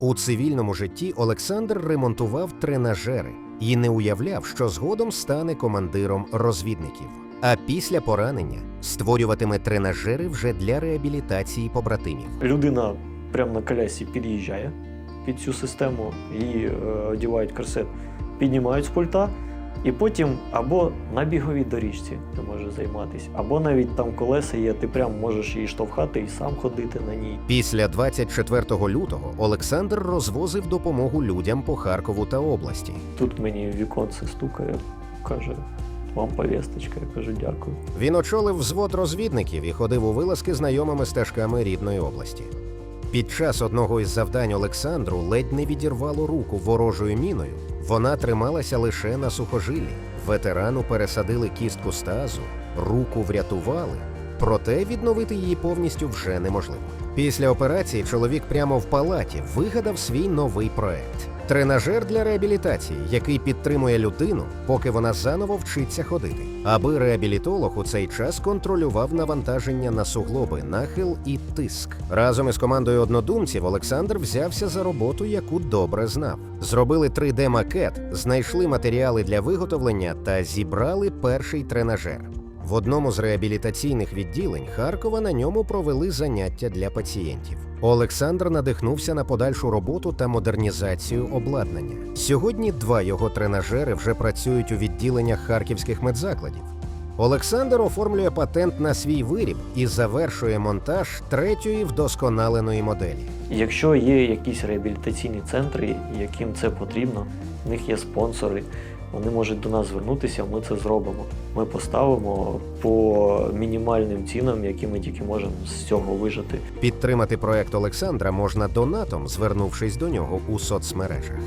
У цивільному житті Олександр ремонтував тренажери і не уявляв, що згодом стане командиром розвідників. А після поранення створюватиме тренажери вже для реабілітації побратимів. Людина прямо на колясі під'їжджає під цю систему, її е, одягають корсет, піднімають з пульта, і потім або на біговій доріжці ти можеш займатися, або навіть там колеса є, ти прямо можеш її штовхати і сам ходити на ній. Після 24 лютого Олександр розвозив допомогу людям по Харкову та області. Тут мені віконце стукає, каже, вам повісточка. Я кажу, дякую. Він очолив взвод розвідників і ходив у вилазки знайомими стежками рідної області. Під час одного із завдань Олександру ледь не відірвало руку ворожою міною. Вона трималася лише на сухожилі. Ветерану пересадили кістку стазу, руку врятували, проте відновити її повністю вже неможливо. Після операції чоловік прямо в палаті вигадав свій новий проект. Тренажер для реабілітації, який підтримує людину, поки вона заново вчиться ходити, аби реабілітолог у цей час контролював навантаження на суглоби, нахил і тиск. Разом із командою однодумців Олександр взявся за роботу, яку добре знав. Зробили 3D-макет, знайшли матеріали для виготовлення та зібрали перший тренажер. В одному з реабілітаційних відділень Харкова на ньому провели заняття для пацієнтів. Олександр надихнувся на подальшу роботу та модернізацію обладнання. Сьогодні два його тренажери вже працюють у відділеннях харківських медзакладів. Олександр оформлює патент на свій виріб і завершує монтаж третьої вдосконаленої моделі. Якщо є якісь реабілітаційні центри, яким це потрібно, в них є спонсори, вони можуть до нас звернутися, ми це зробимо. Ми поставимо по мінімальним цінам, які ми тільки можемо з цього вижити. Підтримати проект Олександра можна донатом, звернувшись до нього у соцмережах.